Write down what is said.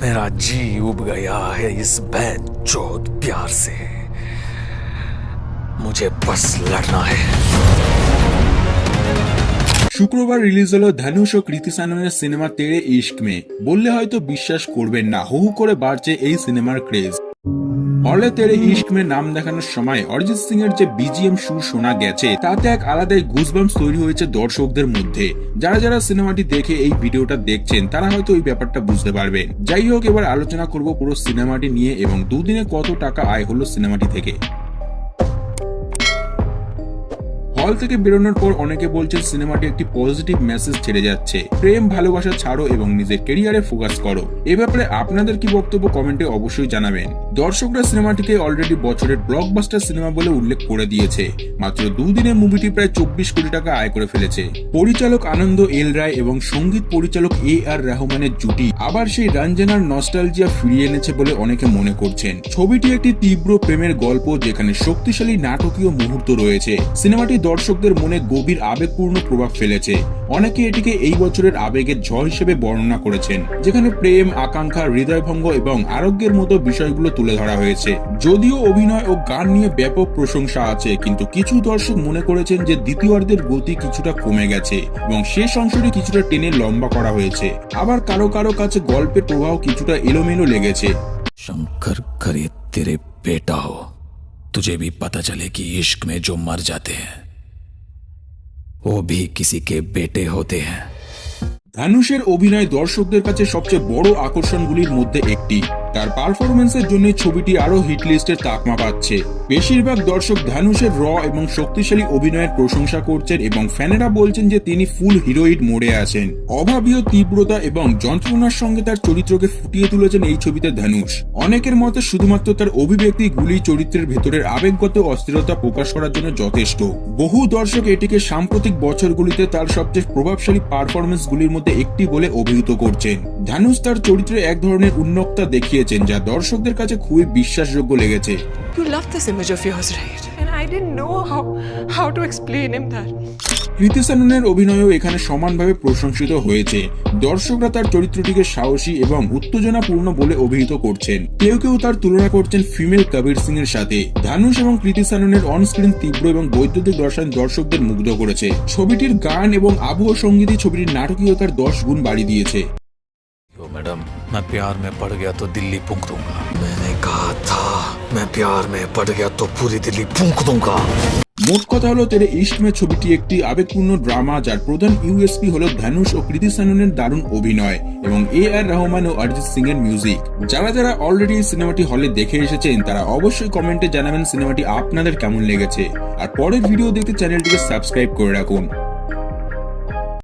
मेरा जी उब गया है इस चौथ प्यार से मुझे बस लड़ना है শুক্রবার রিলিজ হলো ধানুষ ও কৃতি সাননের সিনেমা তেড়ে ইশক মে বললে হয়তো বিশ্বাস করবেন না হু হু করে বাড়ছে এই সিনেমার ক্রেজ হলে তেরে ইশক মে নাম দেখানোর সময় অরিজিৎ সিং এর যে বিজিএম সুর শোনা গেছে, তাতে এক আলাদাই গুজবাম্স তৈরি হয়েছে দর্শকদের মধ্যে। যারা যারা সিনেমাটি দেখে এই ভিডিওটা দেখছেন, তারা হয়তো এই ব্যাপারটা বুঝতে পারবেন। যাই হোক, এবার আলোচনা করব পুরো সিনেমাটি নিয়ে এবং দুদিনে কত টাকা আয় হলো সিনেমাটি থেকে। হল থেকে বেরোনোর পর অনেকে বলছেন সিনেমাটি একটি পজিটিভ মেসেজ ছেড়ে যাচ্ছে। প্রেম, ভালোবাসা ছাড়ো এবং নিজের কেরিয়ারে ফোকাস করো। এ ব্যাপারে আপনাদের কি বক্তব্য কমেন্টে অবশ্যই জানাবেন। দর্শকরা সিনেমাটিকে অলরেডি বছরের ব্লকবাস্টার সিনেমা বলে উল্লেখ করে দিয়েছে। মাত্র দুদিনে মুভিটি প্রায় চব্বিশ কোটি টাকা আয় করে ফেলেছে। পরিচালক আনন্দ এল রায় এবং সংগীত পরিচালক এ আর রহমানের জুটি আবার সেই রঞ্জনার নস্টালজিয়া ফিরিয়ে এনেছে বলে অনেকে মনে করছেন। ছবিটি একটি তীব্র প্রেমের গল্প যেখানে শক্তিশালী নাটকীয় মুহূর্ত রয়েছে। সিনেমাটি দর্শকদের মনে গভীর আবেগপূর্ণ প্রভাব ফেলেছে অনেকে এটিকে এই বছরের আবেগের ঝড় হিসেবে বর্ণনা করেছেন যেখানে প্রেম আকাঙ্ক্ষা হৃদয়ভঙ্গ এবং আরোগ্যের মতো বিষয়গুলো তুলে ধরা হয়েছে যদিও অভিনয় ও গান নিয়ে ব্যাপক প্রশংসা আছে কিন্তু কিছু দর্শক মনে করেছেন যে দ্বিতীয়ার্ধের গতি কিছুটা কমে গেছে এবং শেষ অংশটি কিছুটা টেনে লম্বা করা হয়েছে আবার কারো কারো কাছে গল্পের প্রবাহ কিছুটা এলোমেলো লেগেছে शंकर करे तेरे बेटा हो तुझे भी पता चले कि इश्क में जो मर जाते हैं वो भी किसी के बेटे होते हैं ধানুষের অভিনয় দর্শকদের কাছে সবচেয়ে বড় আকর্ষণগুলির মধ্যে একটি তার পারফরমেন্সের জন্য ছবিটি আরও হিট লিস্টের তাকমা পাচ্ছে। বেশিরভাগ দর্শক ধানুষের র এবং শক্তিশালী অভিনয়ের প্রশংসা করছেন এবং ফ্যানেরা বলছেন যে তিনি ফুল হিরোইড মোড়ে আছেন। অভাবীয় তীব্রতা এবং যন্ত্রণার সঙ্গে তার চরিত্রকে ফুটিয়ে তুলেছেন এই ছবিতে ধানুষ অনেকের মতে শুধুমাত্র তার অভিব্যক্তি গুলি চরিত্রের ভেতরের আবেগগত অস্থিরতা প্রকাশ করার জন্য যথেষ্ট। বহু দর্শক এটিকে সাম্প্রতিক বছরগুলিতে তার সবচেয়ে প্রভাবশালী পারফরমেন্স গুলির মধ্যে একটি বলে অভিহিত করছেন। ধানুষ তার চরিত্রে এক ধরনের উন্নক্তা দেখিয়েছেন যা দর্শকদের কাছে খুবই বিশ্বাসযোগ্য লেগেছে। You love this image of yours, right? And I didn't know how how to explain him that. কৃতি সেননের অভিনয়ও এখানে সমানভাবে প্রশংসিত হয়েছে। দর্শকরা তার চরিত্রটিকে সাহসী এবং উত্তেজনাপূর্ণ বলে অভিহিত করছেন। কেউ কেউ তার তুলনা করছেন ফিমেল কবির সিং এর সাথে। ধানুষ এবং কৃতি সেননের অন স্ক্রিন তীব্র এবং বৈদ্যুতিক রসায়ন দর্শকদের মুগ্ধ করেছে। ছবিটির গান এবং আবহ সঙ্গীতই ছবিটির নাটকীয়তার দশ গুণ বাড়িয়ে দিয়েছে। मैडम मैं प्यार में पड़ गया तो दिल्ली फूंक दूंगा मैंने कहा था मैं प्यार में पड़ गया तो पूरी दिल्ली फूंक दूंगा মোট কথা হলো তেরে ইস্টমে ছবিটি একটি আবেগপূর্ণ ড্রামা যার প্রধান ইউএসপি হলো ধানুষ ও কৃতি সাননের দারুণ অভিনয় এবং এ আর রহমান ও অরিজিৎ সিং এর মিউজিক যারা যারা অলরেডি এই সিনেমাটি হলে দেখে এসেছেন তারা অবশ্যই কমেন্টে জানাবেন সিনেমাটি আপনাদের কেমন লেগেছে আর পরের ভিডিও দেখতে চ্যানেলটিকে সাবস্ক্রাইব করে রাখুন